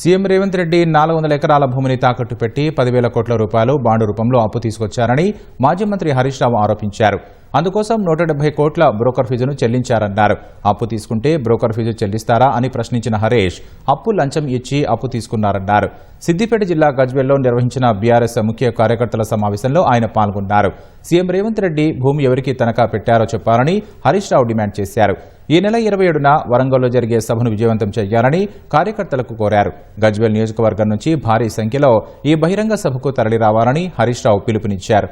CM Revanth Reddy నాలుగు వందల ఎకరాల భూమిని తాకట్టు పెట్టి పదివేల కోట్ల రూపాయలు బాండు రూపంలో అప్పు తీసుకొచ్చారని మాజీ మంత్రి హరీష్ రావు ఆరోపించారు. అందుకోసం నూట డెబ్బై కోట్ల బ్రోకర్ ఫీజును చెల్లించారన్నారు. అప్పు తీసుకుంటే బ్రోకర్ ఫీజు చెల్లిస్తారా అని ప్రశ్నించిన హరీష్ అప్పు లంచం ఇచ్చి అప్పు తీసుకున్నారన్నారు. సిద్దిపేట జిల్లా గజ్వెల్లో నిర్వహించిన బీఆర్ఎస్ ముఖ్య కార్యకర్తల సమావేశంలో ఆయన పాల్గొన్నారు. సీఎం రేవంత్ రెడ్డి భూమి ఎవరికి తనఖా పెట్టారో చెప్పాలని హరీష్ రావు డిమాండ్ చేశారు. ఈ నెల ఇరవై ఏడున వరంగల్లో జరిగే సభను విజయవంతం చేయాలని కార్యకర్తలకు కోరారు. గజ్వెల్ నియోజకవర్గం నుంచి భారీ సంఖ్యలో ఈ బహిరంగ సభకు తరలిరావాలని హరీష్ రావు పిలుపునిచ్చారు.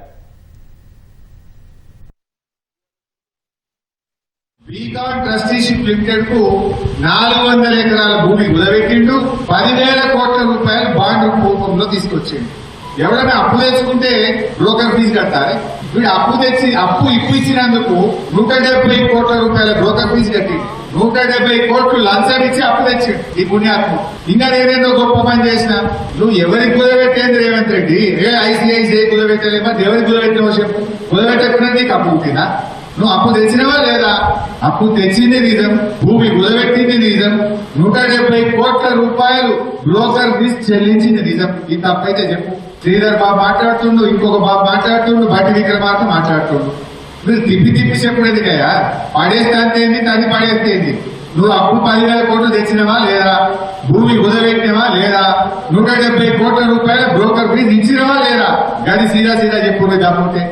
బీకాన్ ట్రస్టీషిప్ లిమిటెడ్కు నాలుగు వందల ఎకరాల భూమి కుదబెట్టిండు పదివేల కోట్ల రూపాయలు బాండ్ రూపంలో తీసుకొచ్చిండు. ఎవరైనా అప్పు తెచ్చుకుంటే బ్రోకర్ ఫీజు కట్టాలి. వీడు అప్పు తెచ్చి అప్పు ఇప్పు ఇచ్చినందుకు నూట డెబ్బై కోట్ల రూపాయల బ్రోకర్ ఫీజు కట్టి నూట డెబ్బై కోట్లు లంచం ఇచ్చి అప్పు తెచ్చిండు ఈ పుణ్యాత్మ ఇంకా నేనేదో గొప్ప పని చేసిన. నువ్వు ఎవరికి కుదబెట్టేది రేవంత్ రెడ్డి? ఏ ఐసీఐసీఐ కుదబెట్టలేమో ఎవరికి కుదబెట్టినవో చెప్పు. కుదబెట్టకుండా నీకు అప్పు ఉంటుందా? నువ్వు అప్పు తెచ్చినవా లేదా? అప్పు తెచ్చింది నిజం భూమి కుదబెట్టింది నిజం నూట డెబ్బై కోట్ల రూపాయలు బ్రోకర్ ఫీజు చెల్లించింది నిజం. ఈ తప్పైతే చెప్పు. శ్రీధర్ బాబు మాట్లాడుతుండు ఇంకొక బాబు మాట్లాడుతుండు బట్టి విక్రమార్క మాట్లాడుతుండు. నువ్వు తిప్పి తిప్పి చెప్పలేదు కయా పడేస్తే అంతేంది తల్లి పడేస్తేంది నువ్వు అప్పు పదివేల కోట్లు తెచ్చినవా లేదా? భూమి కుదబెట్టినవా లేదా? నూట డెబ్బై కోట్ల రూపాయల బ్రోకర్ ఫీజు ఇచ్చినవా లేదా? గది సీదా సీదా చెప్పు దమ్ముంటే